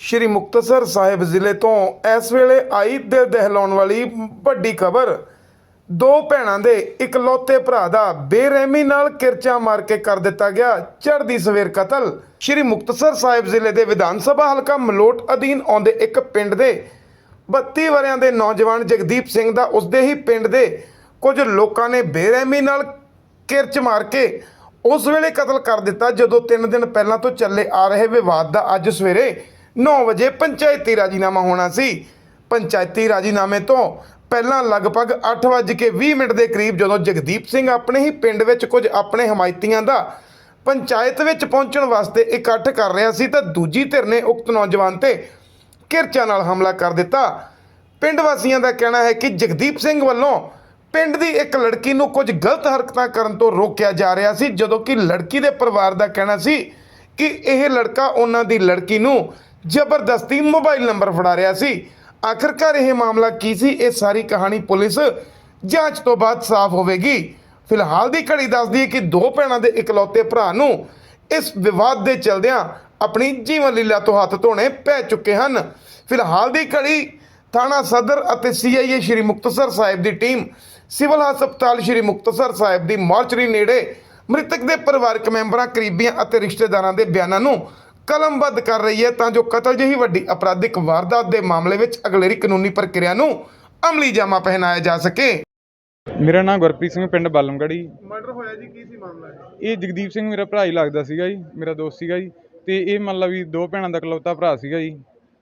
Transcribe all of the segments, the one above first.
ਸ਼੍ਰੀ ਮੁਕਤਸਰ ਸਾਹਿਬ ਜ਼ਿਲ੍ਹੇ ਤੋਂ ਇਸ ਵੇਲੇ ਆਈ ਦਿਲ ਦਹਿਲਾਉਣ ਵਾਲੀ ਵੱਡੀ ਖਬਰ। ਦੋ ਭੈਣਾਂ ਦੇ ਇਕਲੌਤੇ ਭਰਾ ਦਾ ਬੇਰਹਿਮੀ ਨਾਲ ਕਿਰਚਾ ਮਾਰ ਕੇ ਕਰ ਦਿੱਤਾ ਗਿਆ ਚੜ੍ਹਦੀ ਸਵੇਰ ਕਤਲ। ਸ਼੍ਰੀ ਮੁਕਤਸਰ ਸਾਹਿਬ ਜ਼ਿਲ੍ਹੇ ਦੇ ਵਿਧਾਨ ਸਭਾ ਹਲਕਾ ਮਲੋਟ ਅਧੀਨ ਆਉਂਦੇ ਇੱਕ ਪਿੰਡ ਦੇ 32 ਵਰਿਆਂ ਦੇ ਨੌਜਵਾਨ ਜਗਦੀਪ ਸਿੰਘ ਦਾ ਉਸਦੇ ਹੀ ਪਿੰਡ ਦੇ ਕੁਝ ਲੋਕਾਂ ਨੇ ਬੇਰਹਿਮੀ ਨਾਲ ਕਿਰਚ ਮਾਰ ਕੇ ਉਸ ਵੇਲੇ ਕਤਲ ਕਰ ਦਿੱਤਾ ਜਦੋਂ 3 ਦਿਨ ਪਹਿਲਾਂ ਤੋਂ ਚੱਲੇ ਆ ਰਹੇ ਵਿਵਾਦ ਦਾ ਅੱਜ ਸਵੇਰੇ 9 ਵਜੇ ਪੰਚਾਇਤੀ ਰਾਜੀਨਾਮਾ ਹੋਣਾ ਸੀ। ਪੰਚਾਇਤੀ ਰਾਜੀਨਾਮੇ ਤੋਂ ਪਹਿਲਾਂ ਲਗਭਗ 8:20 ਮਿੰਟ ਦੇ ਕਰੀਬ ਜਦੋਂ ਜਗਦੀਪ ਸਿੰਘ ਆਪਣੇ ਹੀ ਪਿੰਡ ਵਿੱਚ ਕੁਝ ਆਪਣੇ ਹਮਾਇਤੀਆਂ ਦਾ ਪੰਚਾਇਤ ਵਿੱਚ ਪਹੁੰਚਣ ਵਾਸਤੇ ਇਕੱਠ ਕਰ ਰਿਹਾ ਸੀ ਤਾਂ ਦੂਜੀ ਧਿਰ ਨੇ ਉਕਤ ਨੌਜਵਾਨ ਤੇ ਕਿਰਚਾ ਨਾਲ ਹਮਲਾ ਕਰ ਦਿੱਤਾ। ਪਿੰਡ ਵਾਸੀਆਂ ਦਾ ਕਹਿਣਾ ਹੈ ਕਿ ਜਗਦੀਪ ਸਿੰਘ ਵੱਲੋਂ ਪਿੰਡ ਦੀ ਇੱਕ ਲੜਕੀ ਨੂੰ ਕੁਝ ਗਲਤ ਹਰਕਤਾਂ ਕਰਨ ਤੋਂ ਰੋਕਿਆ ਜਾ ਰਿਹਾ ਸੀ, ਜਦੋਂ ਕਿ ਲੜਕੀ ਦੇ ਪਰਿਵਾਰ ਦਾ ਕਹਿਣਾ ਸੀ ਕਿ ਇਹ ਲੜਕਾ ਉਹਨਾਂ ਦੀ ਲੜਕੀ ਨੂੰ ਜ਼ਬਰਦਸਤੀ ਮੋਬਾਈਲ ਨੰਬਰ ਫੜਾ ਰਿਹਾ ਸੀ। ਆਖਰਕਾਰ ਇਹ ਮਾਮਲਾ ਕੀ ਸੀ? ਇਹ ਸਾਰੀ ਕਹਾਣੀ ਪੁਲਿਸ ਜਾਂਚ ਤੋਂ ਬਾਅਦ ਸਾਫ਼ ਹੋਵੇਗੀ। ਫਿਲਹਾਲ ਦੀ ਘੜੀ ਦੱਸਦੀ ਹੈ ਕਿ ਦੋ ਭੈਣਾਂ ਦੇ ਇਕਲੌਤੇ ਭਰਾ ਨੂੰ ਇਸ ਵਿਵਾਦ ਦੇ ਚਲਦਿਆਂ ਆਪਣੀ ਜੀਵਨ ਲੀਲਾ ਤੋਂ ਹੱਥ ਧੋਣੇ ਪੈ ਚੁੱਕੇ ਹਨ। ਫਿਲਹਾਲ ਦੀ ਘੜੀ ਥਾਣਾ ਸਦਰ ਅਤੇ ਸੀਆਈਏ ਸ਼੍ਰੀ ਮੁਕਤਸਰ ਸਾਹਿਬ ਦੀ ਟੀਮ, ਸਿਵਲ ਹਸਪਤਾਲ ਸ਼੍ਰੀ ਮੁਕਤਸਰ ਸਾਹਿਬ ਦੀ ਮਾਰਚਰੀ ਨੇੜੇ ਮ੍ਰਿਤਕ ਦੇ ਪਰਿਵਾਰਕ ਮੈਂਬਰਾਂ, ਕਰੀਬੀਆਂ ਅਤੇ ਰਿਸ਼ਤੇਦਾਰਾਂ ਦੇ ਬਿਆਨਾਂ ਨੂੰ ਕਲਮਬੱਧ ਕਰ ਰਹੀ ਹੈ ਤਾਂ ਜੋ ਕਤਲ ਜਿਹੀ ਵੱਡੀ ਅਪਰਾਧਿਕ ਵਾਰਦਾਤ ਦੇ ਮਾਮਲੇ ਵਿੱਚ ਅਗਲੇਰੀ ਕਾਨੂੰਨੀ ਪ੍ਰਕਿਰਿਆ ਨੂੰ ਅਮਲੀ ਜਾਮਾ ਪਹਿਨਾਇਆ ਜਾ ਸਕੇ। ਮੇਰਾ ਨਾਮ ਗੁਰਪ੍ਰੀਤ ਸਿੰਘ ਪਿੰਡ ਬਾਲਮਗੜੀ। ਮਰਡਰ ਹੋਇਆ ਜੀ ਕੀ ਸੀ ਮਾਮਲਾ ਇਹ ਜਗਦੀਪ ਸਿੰਘ ਮੇਰਾ ਭਰਾ ਹੀ ਲੱਗਦਾ ਸੀਗਾ ਜੀ ਮੇਰਾ ਦੋਸਤ ਸੀਗਾ ਜੀ ਤੇ ਇਹ ਮੰਨ ਲਾ ਵੀ ਦੋ ਭੈਣਾਂ ਦਾ ਇਕਲੌਤਾ ਭਰਾ ਸੀਗਾ ਜੀ।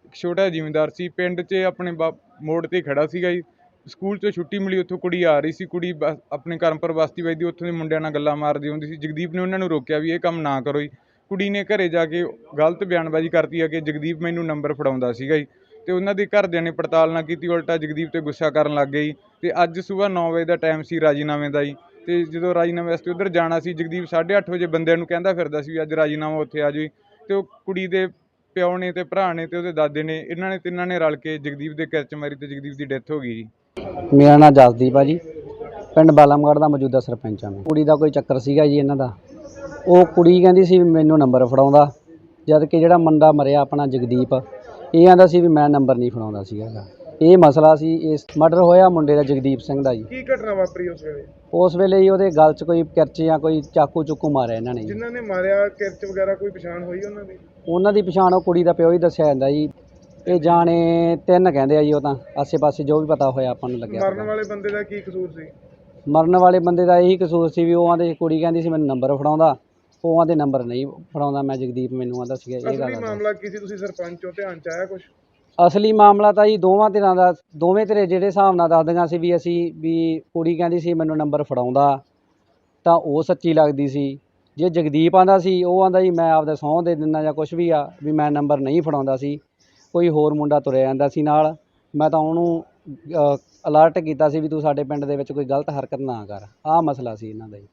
ਇੱਕ ਛੋਟਾ ਜ਼ਿਮੀਂਦਾਰ ਸੀ ਪਿੰਡ 'ਚ ਆਪਣੇ ਬਾ- ਮੋੜ ਤੇ ਖੜਾ ਸੀਗਾ ਜੀ। ਸਕੂਲ 'ਚੋਂ ਛੁੱਟੀ ਮਿਲੀ ਉੱਥੋਂ ਕੁੜੀ ਆ ਰਹੀ ਸੀ ਕੁੜੀ ਬਸ ਆਪਣੇ ਕਰਮਪੁਰ ਬਸਤੀ ਵੱਜਦੀ ਉੱਥੋਂ ਦੇ ਮੁੰਡਿਆਂ ਨਾਲ ਗੱਲਾਂ ਮਾਰਦੀ ਹੁੰਦੀ ਸੀ। ਜਗਦੀਪ ਨੇ ਉਹਨਾਂ ਨੂੰ ਰੋਕਿਆ ਵੀ ਇਹ ਕੰਮ ਨਾ ਕਰੋ ਜੀ। ਕੁੜੀ ਨੇ ਘਰੇ ਜਾ ਕੇ ਗਲਤ ਬਿਆਨਬਾਜ਼ੀ ਕਰਤੀ ਆ ਕਿ ਜਗਦੀਪ ਮੈਨੂੰ ਨੰਬਰ ਫੜਾਉਂਦਾ ਸੀਗਾ ਜੀ। ਤੇ ਉਹਨਾਂ ਦੇ ਘਰਦਿਆਂ ਨੇ ਪੜਤਾਲ ਨਾ ਕੀਤੀ, ਉਲਟਾ ਜਗਦੀਪ ਤੇ ਗੁੱਸਾ ਕਰਨ ਲੱਗ ਗਏ ਜੀ। ਤੇ ਅੱਜ ਸਵੇਰ 9 ਵਜੇ ਦਾ ਟਾਈਮ ਸੀ ਰਾਜੀਨਾਮੇ ਦਾ ਜੀ। ਤੇ ਜਦੋਂ ਰਾਜੀਨਾਮੇ ਵਾਸਤੇ ਉਧਰ ਜਾਣਾ ਸੀ, ਜਗਦੀਪ 8:30 ਵਜੇ ਬੰਦਿਆਂ ਨੂੰ ਕਹਿੰਦਾ ਫਿਰਦਾ ਸੀ ਵੀ ਅੱਜ ਰਾਜੀਨਾਮਾ ਉੱਥੇ ਆ ਜੀ। ਤੇ ਉਹ ਕੁੜੀ ਦੇ ਪਿਓ ਨੇ ਤੇ ਭਰਾ ਨੇ ਤੇ ਉਹਦੇ ਦਾਦੇ ਨੇ, ਇਹਨਾਂ ਨੇ ਤਿੰਨਾਂ ਨੇ ਰਲ ਕੇ ਜਗਦੀਪ ਦੇ ਕਿਰਚ ਮਾਰੀ ਤੇ ਜਗਦੀਪ ਦੀ ਡੈਥ ਹੋ ਗਈ ਜੀ। ਮੇਰਾ ਨਾਮ ਜਸਦੀਪ ਆ ਜੀ। ਪਿੰਡ ਬਾਲਮਗੜ੍ਹ ਦਾ ਮੌਜੂਦਾ ਸਰਪੰਚ ਆ ਮੈਂ। ਕੁੜੀ ਦਾ ਕੋਈ ਚੱਕਰ ਸੀਗਾ ਜੀ ਇਹਨਾਂ ਦਾ। ਉਹ ਕੁੜੀ ਕਹਿੰਦੀ ਸੀ ਵੀ ਮੈਨੂੰ ਨੰਬਰ ਫੜਾਉਂਦਾ ਜਦ ਕਿ ਜਿਹੜਾ ਮੁੰਡਾ ਮਰਿਆ ਆਪਣਾ ਜਗਦੀਪ ਇਹ ਆਂਦਾ ਸੀ ਵੀ ਮੈਂ ਨੰਬਰ ਨਹੀਂ ਫੜਾਉਂਦਾ ਸੀਗਾ ਗਾ। ਇਹ ਮਸਲਾ ਸੀ ਇਸ ਮਰਡਰ ਹੋਇਆ ਮੁੰਡੇ ਦਾ ਜਗਦੀਪ ਸਿੰਘ ਦਾ ਜੀ। ਕੀ ਘਟਨਾ ਵਾਪਰੀ ਉਸ ਵੇਲੇ? ਉਸ ਵੇਲੇ ਹੀ ਉਹਦੇ ਗਲ 'ਚ ਕੋਈ ਕਿਰਚ ਜਾਂ ਕੋਈ ਚਾਕੂ ਚੁੱਕੂ ਮਾਰਿਆ ਇਹਨਾਂ ਨੇ ਜੀ। ਜਿਨ੍ਹਾਂ ਨੇ ਮਾਰਿਆ ਕਿਰਚ ਵਗੈਰਾ ਕੋਈ ਪਛਾਣ ਹੋਈ ਉਹਨਾਂ ਦੀ? ਉਹਨਾਂ ਦੀ ਪਛਾਣ ਉਹ ਕੁੜੀ ਦਾ ਪਿਓ ਹੀ ਦੱਸਿਆ ਜਾਂਦਾ ਜੀ। ਇਹ ਜਾਣੇ ਤਿੰਨ ਕਹਿੰਦੇ ਆ ਜੀ ਉਹ ਤਾਂ ਆਸੇ-ਪਾਸੇ ਜੋ ਵੀ ਪਤਾ ਹੋਇਆ ਆਪਾਂ ਨੂੰ ਲੱਗਿਆ ਮਰਨ ਪਤਾ। ਵਾਲੇ ਬੰਦੇ ਦਾ ਕੀ ਕਸੂਰ ਸੀ? ਮਰਨ ਵਾਲੇ ਬੰਦੇ ਦਾ ਇਹੀ ਕਸੂਰ ਸੀ ਵੀ ਉਹ ਆਂਦੇ ਕੁੜੀ ਕਹਿੰਦੀ ਸੀ ਮੈਨੂੰ ਨੰਬਰ ਫੜਾਉਂਦਾ ਉਹ ਆਂਦੇ ਨੰਬਰ ਨਹੀਂ ਫੜਾਉਂਦਾ ਮੈਂ ਜਗਦੀਪ ਮੈਨੂੰ ਆਂਦਾ ਸੀਗਾ ਇਹ ਅਸਲੀ ਗੱਲ ਆ। ਮਾਮਲਾ ਕੀ ਸੀ? ਤੁਸੀਂ ਸਰਪੰਚ ਹੋ ਧਿਆਨ ਚ ਆਇਆ ਕੁਝ ਅਸਲੀ ਮਾਮਲਾ ਤਾਂ ਜੀ ਦੋਵਾਂ ਧਿਰਾਂ ਦਾ ਦੋਵੇਂ ਧਿਰੇ ਜਿਹੜੇ ਹਿਸਾਬ ਨਾਲ ਦੱਸਦੀਆਂ ਸੀ ਵੀ ਅਸੀਂ ਵੀ ਕੁੜੀ ਕਹਿੰਦੀ ਸੀ ਮੈਨੂੰ ਨੰਬਰ ਫੜਾਉਂਦਾ ਤਾਂ ਉਹ ਸੱਚੀ ਲੱਗਦੀ ਸੀ। ਜੇ ਜਗਦੀਪ ਆਂਦਾ ਸੀ ਉਹ ਆਂਦਾ ਜੀ ਮੈਂ ਆਪਦੇ ਸਹੁੰ ਦੇ ਦਿੰਦਾ ਜਾਂ ਕੁਝ ਵੀ ਆ ਵੀ ਮੈਂ ਨੰਬਰ ਨਹੀਂ ਫੜਾਉਂਦਾ ਸੀ। ਕੋਈ ਹੋਰ ਮੁੰਡਾ ਤੁਰਿਆ ਜਾਂਦਾ ਸੀ ਨਾਲ। ਮੈਂ ਤਾਂ ਉਹਨੂੰ ਅਲਰਟ ਕੀਤਾ ਸੀ ਵੀ ਤੂੰ ਸਾਡੇ ਪਿੰਡ ਦੇ ਵਿੱਚ ਕੋਈ ਗਲਤ ਹਰਕਤ ਨਾ ਕਰ। ਆਹ ਮਸਲਾ ਸੀ ਇਹਨਾਂ ਦਾ ਜੀ।